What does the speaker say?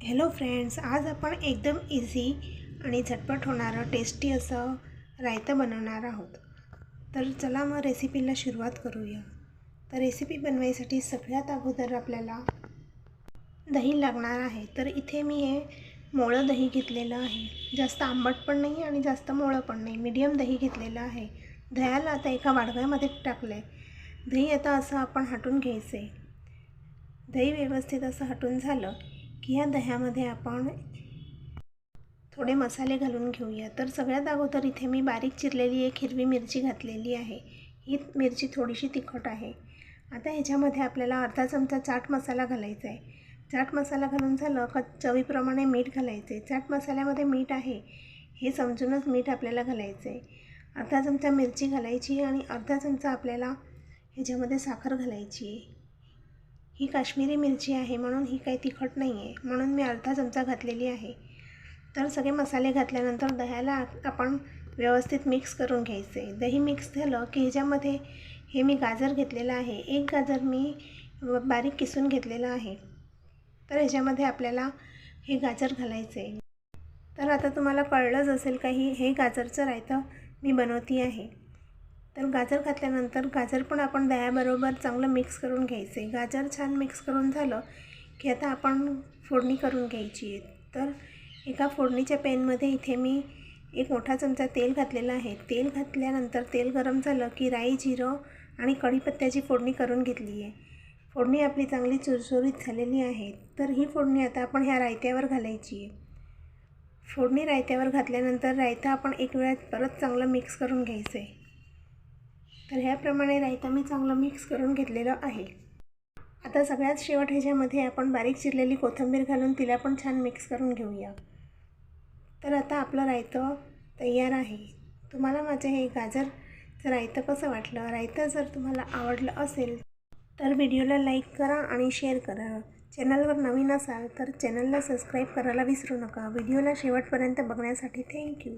Hello friends आज आपण एकदम इझी आणि झटपट होणारं टेस्टी असं रायतं बनवणार आहोत. तर चला मग रेसिपीला सुरुवात करूया. तर रेसिपी बनवायसाठी सगळ्यात अगोदर आपल्याला दही लागणार आहे. तर इथे मी हे मोळं दही घेतलेलं आहे. जास्त आंबट पण नाही आणि जास्त मोळं पण नाही. मीडियम दही घेतलेलं आहे. दह्याला आता एका वाडव्यामध्ये टाकलं आहे दही आता असं आपण हटून घ्यायचं आहे दही व्यवस्थित असं हटून झालं की ह्या दह्यामध्ये आपण थोडे मसाले घालून घेऊया. तर सगळ्यात अगोदर इथे मी बारीक चिरलेली एक हिरवी मिरची घातलेली आहे. ही मिरची थोडीशी तिखट आहे. आता ह्याच्यामध्ये आपल्याला अर्धा चमचा चाट मसाला घालायचा आहे. चाट मसाला घालून झालं का चवीप्रमाणे मीठ घालायचं आहे चाट मसाल्यामध्ये मीठ आहे हे समजूनच मीठ आपल्याला घालायचं आहे अर्धा चमचा मिरची घालायची आणि अर्धा चमचा आपल्याला ह्याच्यामध्ये साखर घालायची आहे. ही काश्मीरी मिरची आहे म्हणून ही काही तिखट नाही आहे म्हणून मी अर्धा चमचा घातलेली आहे. तर सगळे मसाले घातल्यानंतर दह्याला आपण व्यवस्थित मिक्स करून घ्यायचे. दही मिक्स झालं की ह्याच्यामध्ये हे मी गाजर घेतलेलं आहे. एक गाजर मी बारीक किसून घेतलेलं आहे. तर ह्याच्यामध्ये आपल्याला हे गाजर घालायचं. आहे तर आता तुम्हाला कळलंच असेल काही हे गाजरचं रायतं मी बनवती आहे. तर गाजर घातल्यानंतर गाजर पण आपण दह्याबरोबर चांगलं मिक्स करून घ्यायचं. आहे गाजर छान मिक्स करून झालं की आता आपण फोडणी करून घ्यायची आहे. तर एका फोडणीच्या पॅनमध्ये इथे मी एक मोठा चमचा तेल घातलेला आहे. तेल घातल्यानंतर तेल गरम झालं की राई जिरं आणि कढीपत्त्याची फोडणी करून घेतली आहे. फोडणी आपली चांगली चुरचुरीत झालेली आहे. तर ही फोडणी आता आपण ह्या रायत्यावर घालायची आहे. फोडणी रायत्यावर घातल्यानंतर रायता आपण एक वेळात परत चांगलं मिक्स करून घ्यायचं आहे तर ह्याप्रमाणे रायता मी चांगलं मिक्स करून घेतलेलं आहे. आता सगळ्यात शेवट ह्याच्यामध्ये आपण बारीक चिरलेली कोथिंबीर घालून तिला पण छान मिक्स करून घेऊया. तर आता आपलं रायतं तयार आहे. तुम्हाला माझं हे गाजरचं रायतं कसं वाटलं? रायतं जर तुम्हाला आवडलं असेल तर व्हिडिओला लाईक करा आणि शेअर करा. चॅनलवर नवीन असाल तर चॅनलला सबस्क्राईब करायला विसरू नका. व्हिडिओला शेवटपर्यंत बघण्यासाठी थँक्यू